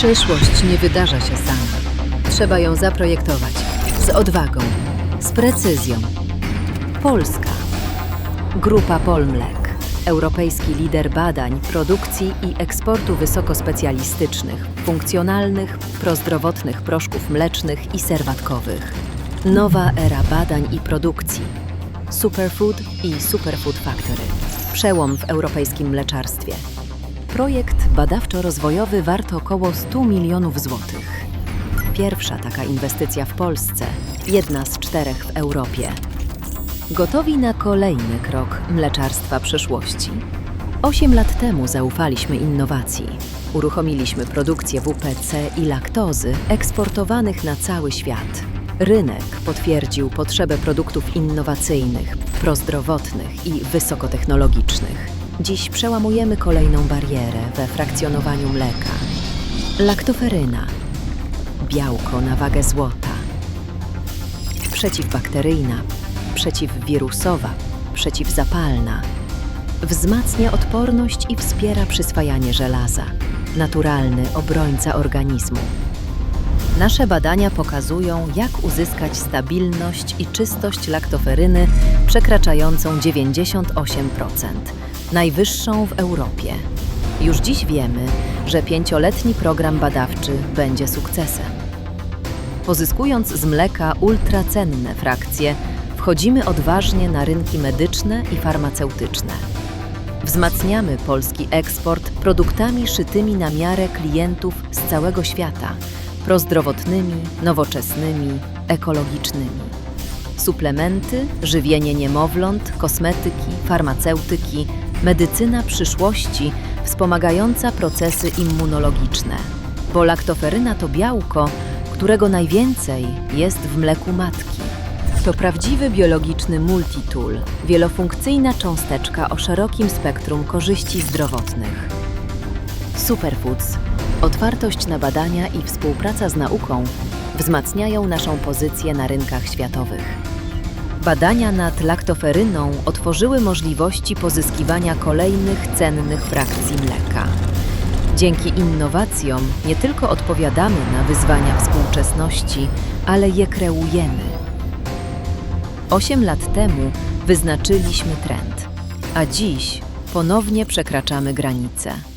Przyszłość nie wydarza się sama. Trzeba ją zaprojektować z odwagą, z precyzją. Polska. Grupa Polmlek. Europejski lider badań, produkcji i eksportu wysokospecjalistycznych, funkcjonalnych, prozdrowotnych proszków mlecznych i serwatkowych. Nowa era badań i produkcji. Superfood i Superfood Factory. Przełom w europejskim mleczarstwie. Projekt badawczo-rozwojowy wart około 100 milionów złotych. Pierwsza taka inwestycja w Polsce, jedna z czterech w Europie. Gotowi na kolejny krok mleczarstwa przyszłości. Osiem lat temu zaufaliśmy innowacji. Uruchomiliśmy produkcję WPC i laktozy eksportowanych na cały świat. Rynek potwierdził potrzebę produktów innowacyjnych, prozdrowotnych i wysokotechnologicznych. Dziś przełamujemy kolejną barierę we frakcjonowaniu mleka. Laktoferyna. Białko na wagę złota przeciwbakteryjna, przeciwwirusowa, przeciwzapalna. Wzmacnia odporność i wspiera przyswajanie żelaza. Naturalny obrońca organizmu. Nasze badania pokazują, jak uzyskać stabilność i czystość laktoferyny przekraczającą 98%, najwyższą w Europie. Już dziś wiemy, że pięcioletni program badawczy będzie sukcesem. Pozyskując z mleka ultracenne frakcje, wchodzimy odważnie na rynki medyczne i farmaceutyczne. Wzmacniamy polski eksport produktami szytymi na miarę klientów z całego świata, prozdrowotnymi, nowoczesnymi, ekologicznymi. Suplementy, żywienie niemowląt, kosmetyki, farmaceutyki, medycyna przyszłości wspomagająca procesy immunologiczne. Bo laktoferyna to białko, którego najwięcej jest w mleku matki. To prawdziwy biologiczny multitool, wielofunkcyjna cząsteczka o szerokim spektrum korzyści zdrowotnych. Superfoods, otwartość na badania i współpraca z nauką wzmacniają naszą pozycję na rynkach światowych. Badania nad laktoferyną otworzyły możliwości pozyskiwania kolejnych cennych frakcji mleka. Dzięki innowacjom nie tylko odpowiadamy na wyzwania współczesności, ale je kreujemy. Osiem lat temu wyznaczyliśmy trend, a dziś ponownie przekraczamy granice.